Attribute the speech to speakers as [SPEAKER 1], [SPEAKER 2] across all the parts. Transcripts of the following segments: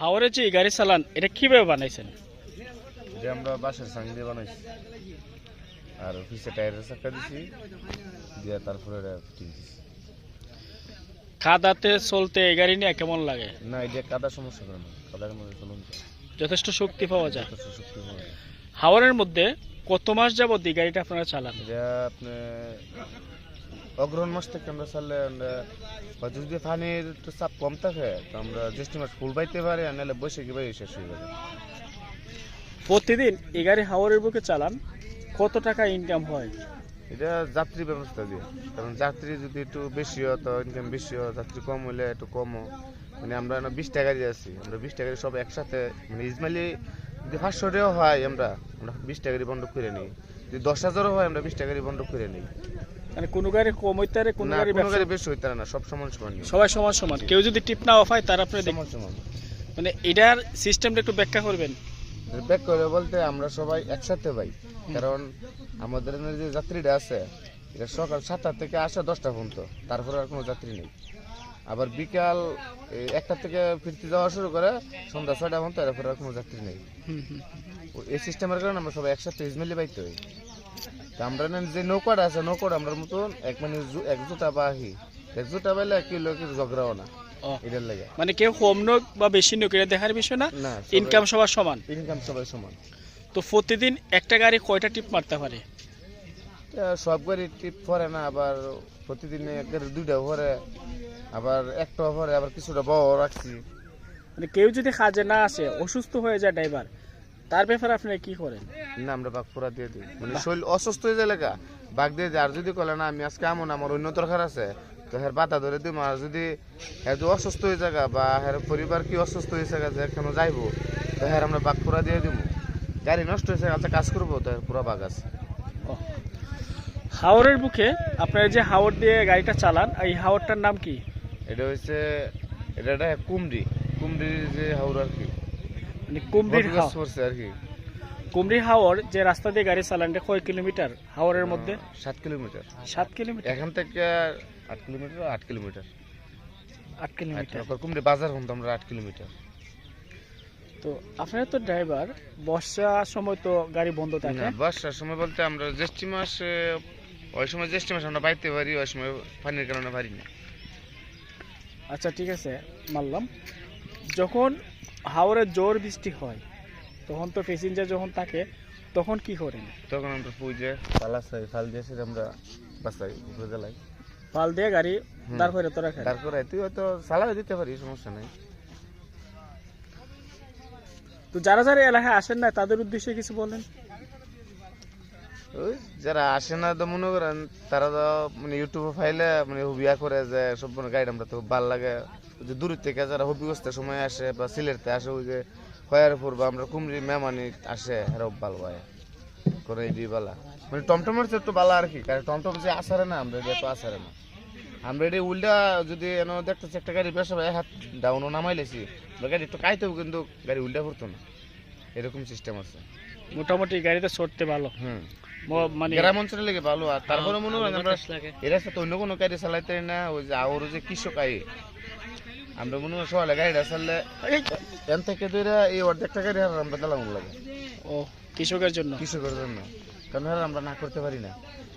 [SPEAKER 1] হাওড়ে যে গাড়ি চালান এটা কীভাবে বানাইছেন?
[SPEAKER 2] যে আমরা বাঁশের সাং দিয়ে বানাইছি। আর অফিসে টায়ারের চাকা দিছি দিয়ে তারপরে এটা ফিটিং দিছি।
[SPEAKER 1] কাদাতে চলতে এই গাড়ি নিয়ে কেমন লাগে?
[SPEAKER 2] না এটা কাদা সমস্যা করে না কাদার মধ্যে চলুন
[SPEAKER 1] যথেষ্ট শক্তি পাওয়া যায়।
[SPEAKER 2] যথেষ্ট শক্তি পাওয়া যায়।
[SPEAKER 1] হাওড়ের মধ্যে কত মাস যাবত এই গাড়িটা আপনারা চালান?
[SPEAKER 2] এটা আপনি অগ্রহণ মাস থেকে আমরা চাললে আমরা হয়তো যদি পানির একটু চাপ কম থাকে তো আমরা জ্যৈষ্ঠ মাস ফুল পাইতে পারি আর নাহলে বৈশাখী বাই শেষ হয়ে যাবে।
[SPEAKER 1] প্রতিদিন এই গাড়ি হাওড়ের বুকে চালান কত টাকা ইনকাম হয়?
[SPEAKER 2] এটা যাত্রী ব্যবস্থা দিয়ে। কারণ যাত্রী যদি একটু বেশি হয় তো ইনকাম বেশি হয় যাত্রী কম হলে একটু কমও। মানে আমরা বিশ টাকা দিয়ে আছি আমরা বিশ টাকা সব একসাথে মানে ইসমাইলি যদি পাঁচশো টাকাও হয় আমরা আমরা বিশ টাকারই বন্ধ করে নিই। যদি দশ হাজারও হয় আমরা বিশ টাকারই বন্ধ করে নিই।
[SPEAKER 1] মানে কোনো গাড়ি কম হইতে পারে কোনো গাড়ি
[SPEAKER 2] কোনো গাড়ি বেশি হইতে পারে না সব সমান সমান
[SPEAKER 1] সবাই সমান সমান। কেউ যদি টিপ নাও পায় তার আপনি
[SPEAKER 2] সমান সমান।
[SPEAKER 1] মানে এটার সিস্টেমটা একটু ব্যাখ্যা করবেন।
[SPEAKER 2] ব্যাক করে বলতে আমরা সবাই একসাথে পাই কারণ আমাদের যে যাত্রীটা আছে এটা সকাল সাতটা থেকে আসে দশটা পর্যন্ত। তারপরে আর কোনো যাত্রী নেই। আবার বিকাল একটা থেকে ফিরতে যাওয়া শুরু করে সন্ধ্যা ছয়টা পর্যন্ত এরপরে আর কোনো যাত্রী নেই। এই সিস্টেমের কারণে আমরা সবাই একসাথে ইজমেলি পাইতে হই। তা আমরা যে নৌকাটা আছে নৌকাটা আমরা মতন এক মানে এক জুটা বাহি। এক এক কিলো কি ঝগড়াও না এটার লাগে।
[SPEAKER 1] মানে কেউ কম নোক বা বেশি নোক এটা দেখার বিষয় না? ইনকাম সবার সমান।
[SPEAKER 2] ইনকাম সবাই সমান।
[SPEAKER 1] তো প্রতিদিন একটা গাড়ি কয়টা টিপ মারতে পারে?
[SPEAKER 2] সব গাড়ি টিপ পরে না আবার প্রতিদিন এক গাড়ি দুইটা ভরে আবার একটা ওভারে আবার কিছুটা বড় রাখছি।
[SPEAKER 1] মানে কেউ যদি কাজে না আসে অসুস্থ হয়ে যায় ড্রাইভার তার ব্যাপারে আপনি কি করেন?
[SPEAKER 2] না আমরা বাঘ পুরা দিয়ে দিই। মানে শরীর অসুস্থ হয়ে যায় লেগা। বাঘ দিয়ে আর যদি কলে না আমি আজকে এমন আমার অন্য দরকার আছে তো হ্যাঁ বাধা ধরে দিই আর যদি হ্যাঁ যদি অসুস্থ হয়ে জায়গা বা হ্যাঁ পরিবার কি অসুস্থ হয়ে জায়গা যে কেন যাইবো তো হ্যাঁ আমরা বাঘ পুরা দিয়ে দিব গাড়ি নষ্ট হয়েছে আচ্ছা কাজ করব তো হ্যাঁ পুরা বাঘ আছে।
[SPEAKER 1] ও। হাওড়ের বুকে আপনার যে হাওড় দিয়ে গাড়িটা চালান এই হাওড়টার নাম কি?
[SPEAKER 2] এটা হচ্ছে এটা একটা কুমড়ি কুমড়ির যে হাওড় আর কি।
[SPEAKER 1] মানে কুমড়ির হাওড়
[SPEAKER 2] আর কি।
[SPEAKER 1] কুমড়ি হাওড় যে রাস্তা দিয়ে গাড়ি চালান কয় কিলোমিটার? হাওড়ের মধ্যে?
[SPEAKER 2] সাত কিলোমিটার।
[SPEAKER 1] সাত কিলোমিটার?
[SPEAKER 2] এখান থেকে আট কিলোমিটার আট কিলোমিটার।
[SPEAKER 1] আট কিলোমিটার।
[SPEAKER 2] কুমড়ি বাজার হন আমরা আট কিলোমিটার।
[SPEAKER 1] তো আপনার তো ড্রাইভার বর্ষার সময় তো গাড়ি বন্ধ থাকে।
[SPEAKER 2] বর্ষার সময় বলতে আমরা জ্যৈষ্ঠ মাসে ওই সময় জ্যৈষ্ঠ মাসে আমরা বাইতে পারি ওই সময় পানির কারণে পারি না।
[SPEAKER 1] আচ্ছা ঠিক আছে মানলাম যখন হাওড়ে জোর বৃষ্টি হয় তখন তো প্যাসেঞ্জার যখন থাকে তখন কি করেন?
[SPEAKER 2] তখন আমরা পুজে পালা চাই ফাল দিয়ে সেটা আমরা বাসাই উপরে জ্বালাই
[SPEAKER 1] পাল দিয়ে গাড়ি। তারপরে তো রাখেন
[SPEAKER 2] তারপরে তুই হয়তো চালাও দিতে পারি সমস্যা নাই।
[SPEAKER 1] তো যারা যারা এলাকায় আসেন না তাদের উদ্দেশ্যে কিছু বলেন।
[SPEAKER 2] ওই যারা আসে না তো মনে করেন, তারা তো মানে ইউটিউবে ফাইলে মানে বিয়া করে যে সব মানে গাইড আমরা তো ভালো লাগে। যে দূর থেকে যারা হবিগস্তের সময় আসে বা সিলেটতে আসে, ওই যে খয়ারপুর বা আমরা কুমড়ি, মেমানি আসে হেরাও ভালো পায়। করে এই বালা। মানে টমটমের চেয়ে একটু বালা আর কি, কারণ টমটম যে আসারে না, আমরা এটা তো আসারে না। আমরা এটা উল্টা যদি এনে দেখতেছি, একটা গাড়ি এক হাত ডাউনও নামাইলেছি গাড়ি একটু কাইতেও কিন্তু গাড়ি উল্টা পড়তো না। এরকম সিস্টেম আছে।
[SPEAKER 1] মোটামুটি গাড়িতে চড়তে ভালো।
[SPEAKER 2] হুম।
[SPEAKER 1] মানে
[SPEAKER 2] গ্রাম অঞ্চলে লেগে ভালো আর তারপরে মনে করেন আমরা
[SPEAKER 1] লাগে।
[SPEAKER 2] এরা সাথে অন্য কোনো গাড়ি চালাইতে না ওই যে আওর যে কৃষক আই আমরা মনে করি সকালে গাড়িটা চাললে এন থেকে ধরে এই অর্ধেকটা গাড়ি আর আমরা দালাম লাগে।
[SPEAKER 1] ও কৃষকের জন্য?
[SPEAKER 2] কৃষকের জন্য। কারণ হ্যাঁ আমরা না করতে পারি না।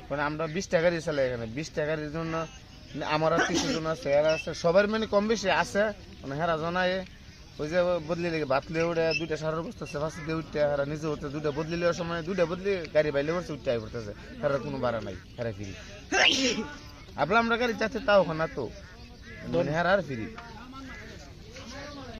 [SPEAKER 2] কারণ আমরা বিশ টাকারই চালাই এখানে। বিশ টাকার জন্য মানে আমার আর কিছু জন আছে এরা আছে সবার মানে কম বেশি আছে মানে হেরা জনায় ওই যে বদলি লেগে ভাত লিয়ে উঠে, দুইটা সারের বস্তা আছে ফাঁসি দিয়ে উঠতে হেরা নিজে উঠতে দুইটা বদলি লেওয়ার সময় দুইটা বদলি গাড়ি বাইলে উঠছে উঠতে আই পড়তেছে। হেরার কোনো বাড়া নাই, হেরা ফিরি। আপলা আমরা গাড়ি চাচ্ছে, তাও ওখানে তো। হেরা আর ফিরি।